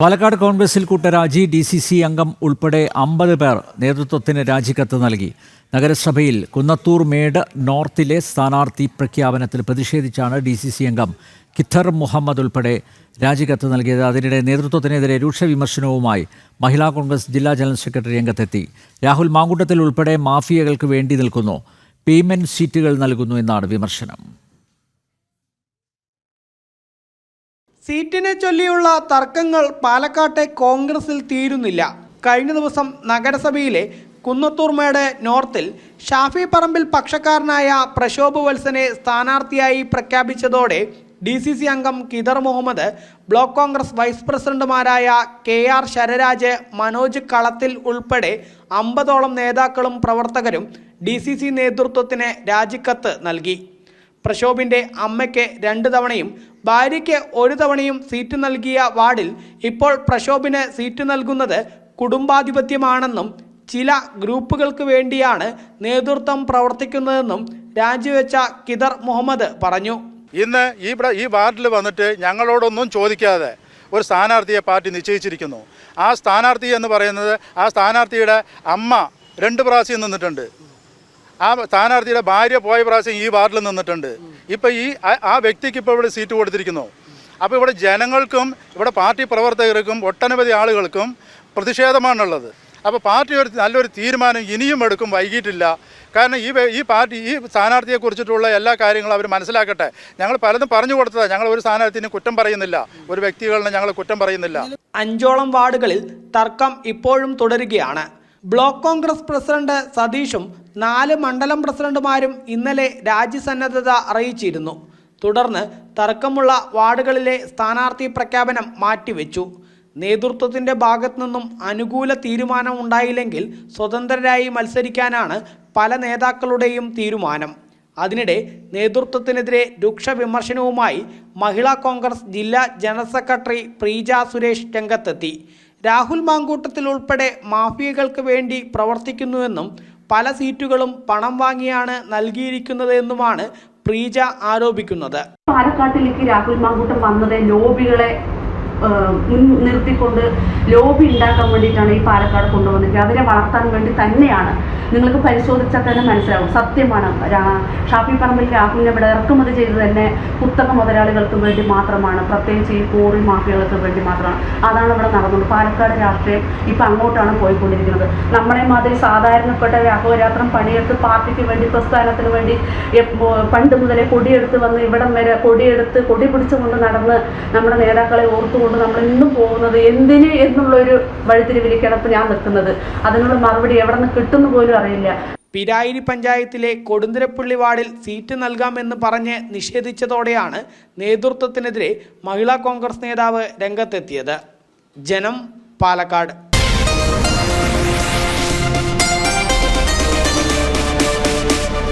പാലക്കാട് കോൺഗ്രസിൽ കൂട്ടരാജി D C C അംഗം ഉൾപ്പെടെ അമ്പത് പേർ നേതൃത്വത്തിന് രാജിക്കത്ത് നൽകി. നഗരസഭയിൽ കുന്നത്തൂർ മേട് നോർത്തിലെ സ്ഥാനാർത്ഥി പ്രഖ്യാപനത്തിൽ പ്രതിഷേധിച്ചാണ് ഡി സി സി അംഗം കിഥർ മുഹമ്മദ് ഉൾപ്പെടെ രാജിക്കത്ത് നൽകിയത്. അതിനിടെ നേതൃത്വത്തിനെതിരെ രൂക്ഷ വിമർശനവുമായി മഹിളാ കോൺഗ്രസ് ജില്ലാ ജനറൽ സെക്രട്ടറി രംഗത്തെത്തി. രാഹുൽ മാങ്കൂട്ടത്തിൽ ഉൾപ്പെടെ മാഫിയകൾക്ക് വേണ്ടി നിൽക്കുന്നു. പേയ്മെന്റ് സീറ്റുകൾ നൽകുന്നു എന്നാണ് വിമർശനം. സീറ്റിനെ ചൊല്ലിയുള്ള തർക്കങ്ങൾ പാലക്കാട്ടെ കോൺഗ്രസിൽ തീരുന്നില്ല. കഴിഞ്ഞ ദിവസം നഗരസഭയിലെ കുന്നത്തൂർമേട് നോർത്തിൽ ഷാഫി പറമ്പിൽ പക്ഷക്കാരനായ പ്രശോഭ് വത്സനെ സ്ഥാനാർത്ഥിയായി പ്രഖ്യാപിച്ചതോടെ ഡി സി സി അംഗം Khidar Muhammad block Congress vice പ്രസിഡന്റുമാരായ കെ ആർ ശരരാജ് മനോജ് കളത്തിൽ ഉൾപ്പെടെ അമ്പതോളം നേതാക്കളും പ്രവർത്തകരും ഡി സി സി നേതൃത്വത്തിന് രാജിക്കത്ത് നൽകി. പ്രശോഭിന്റെ അമ്മയ്ക്ക് രണ്ട് തവണയും ഭാര്യയ്ക്ക് ഒരു തവണയും സീറ്റ് നൽകിയ വാർഡിൽ ഇപ്പോൾ പ്രശോഭിന് സീറ്റ് നൽകുന്നത് കുടുംബാധിപത്യമാണെന്നും ചില ഗ്രൂപ്പുകൾക്ക് വേണ്ടിയാണ് നേതൃത്വം പ്രവർത്തിക്കുന്നതെന്നും രാജിവെച്ച കിദർ മുഹമ്മദ് പറഞ്ഞു. ഇന്ന് ഈ ഈ വാർഡിൽ വന്നിട്ട് ഞങ്ങളോടൊന്നും ചോദിക്കാതെ ഒരു സ്ഥാനാർത്ഥിയെ പാർട്ടി നിശ്ചയിച്ചിരിക്കുന്നു. ആ സ്ഥാനാർത്ഥി എന്ന് പറയുന്നത് ആ സ്ഥാനാർത്ഥിയുടെ അമ്മ രണ്ട് പ്രാവശ്യം നിന്നിട്ടുണ്ട്. ആ സ്ഥാനാർത്ഥിയുടെ ഭാര്യ പോയ പ്രാവശ്യം ഈ വാർഡിൽ നിന്നിട്ടുണ്ട്. ഇപ്പം ഈ ആ- വ്യക്തിക്ക് ഇപ്പോൾ ഇവിടെ സീറ്റ് കൊടുത്തിരിക്കുന്നു. അപ്പോൾ ഇവിടെ ജനങ്ങൾക്കും ഇവിടെ പാർട്ടി പ്രവർത്തകർക്കും ഒട്ടനവധി ആളുകൾക്കും പ്രതിഷേധമാണുള്ളത്. അപ്പോൾ പാർട്ടി ഒരു നല്ലൊരു തീരുമാനം ഇനിയും എടുക്കും വൈകിട്ടില്ല. കാരണം ഈ ഈ പാർട്ടി ഈ സ്ഥാനാർത്ഥിയെ കുറിച്ചിട്ടുള്ള എല്ലാ കാര്യങ്ങളും അവർ മനസ്സിലാക്കട്ടെ. ഞങ്ങൾ പലതും പറഞ്ഞു കൊടുത്തതാണ് ഞങ്ങൾ ഒരു സ്ഥാനാർത്ഥിനെ കുറ്റം പറയുന്നില്ല. ഒരു വ്യക്തികളിനെ ഞങ്ങൾ കുറ്റം പറയുന്നില്ല. അഞ്ചോളം വാർഡുകളിൽ തർക്കം ഇപ്പോഴും തുടരുകയാണ്. ബ്ലോക്ക് കോൺഗ്രസ് പ്രസിഡന്റ് സതീഷും നാല് മണ്ഡലം പ്രസിഡന്റുമാരും ഇന്നലെ രാജ്യസന്നദ്ധത അറിയിച്ചിരുന്നു. തുടർന്ന് തർക്കമുള്ള വാർഡുകളിലെ സ്ഥാനാർത്ഥി പ്രഖ്യാപനം മാറ്റിവെച്ചു. നേതൃത്വത്തിന്റെ ഭാഗത്തു നിന്നും അനുകൂല തീരുമാനം ഉണ്ടായില്ലെങ്കിൽ സ്വതന്ത്രരായി മത്സരിക്കാനാണ് പല നേതാക്കളുടെയും തീരുമാനം. അതിനിടെ നേതൃത്വത്തിനെതിരെ രൂക്ഷ വിമർശനവുമായി മഹിളാ കോൺഗ്രസ് ജില്ലാ ജനറൽ സെക്രട്ടറി പ്രീജ സുരേഷ് രംഗത്തെത്തി. രാഹുൽ മാങ്കൂട്ടത്തിൽ ഉൾപ്പെടെ മാഫിയകൾക്ക് വേണ്ടി പ്രവർത്തിക്കുന്നുവെന്നും പല സീറ്റുകളും പണം വാങ്ങിയാണ് നൽകിയിരിക്കുന്നത് എന്നുമാണ് പ്രീജ ആരോപിക്കുന്നത്. പാലക്കാട്ടിലേക്ക് രാഹുൽ മാങ്കൂട്ടം വന്നത് ലോബികളെ മുൻ നിർത്തിക്കൊണ്ട് ലോബി ഉണ്ടാക്കാൻ വേണ്ടിയിട്ടാണ് ഈ പാലക്കാട് കൊണ്ടുവന്നത് അവരെ വളർത്താൻ വേണ്ടി തന്നെയാണ്. നിങ്ങൾക്ക് പരിശോധിച്ചാൽ തന്നെ മനസ്സിലാവും. സത്യമാണ്. ഷാഫി പറമ്പിൽ രാഹുലിനെ ഇവിടെ ഇറക്കുമതി ചെയ്ത് തന്നെ കുത്തക മുതലാളികൾക്ക് വേണ്ടി മാത്രമാണ്. പ്രത്യേകിച്ച് ഈ കോറി മാഫിയകൾക്ക് വേണ്ടി മാത്രമാണ്. അതാണ് ഇവിടെ നടന്നത്. പാലക്കാട് രാഷ്ട്രീയം ഇപ്പം അങ്ങോട്ടാണ് പോയിക്കൊണ്ടിരിക്കുന്നത്. നമ്മളെ മാതിരി സാധാരണപ്പെട്ട രാഘവരാത്രം പണിയെടുത്ത് പാർട്ടിക്ക് വേണ്ടി പ്രസ്ഥാനത്തിന് വേണ്ടി പണ്ട് മുതലേ കൊടിയെടുത്ത് വന്ന് ഇവിടം വരെ കൊടിയെടുത്ത് കൊടി പിടിച്ചുകൊണ്ട് നടന്ന് നമ്മുടെ നേതാക്കളെ ഓർത്തുകൊണ്ട് നമ്മൾ ഇന്നും പോകുന്നത് എന്തിന് എന്നുള്ളൊരു വഴിത്തിരിവിലേക്കാണ് ഞാൻ നിൽക്കുന്നത്. അതിനുള്ള മറുപടി എവിടെ നിന്ന് കിട്ടുന്നു പോലും അറിയില്ല. പിരായിരി പഞ്ചായത്തിലെ കൊടുന്തിരപ്പള്ളി വാർഡിൽ സീറ്റ് നൽകാമെന്ന് പറഞ്ഞ് നിഷേധിച്ചതോടെയാണ് നേതൃത്വത്തിനെതിരെ മഹിളാ കോൺഗ്രസ് നേതാവ് രംഗത്തെത്തിയത്. ജനം പാലക്കാട്.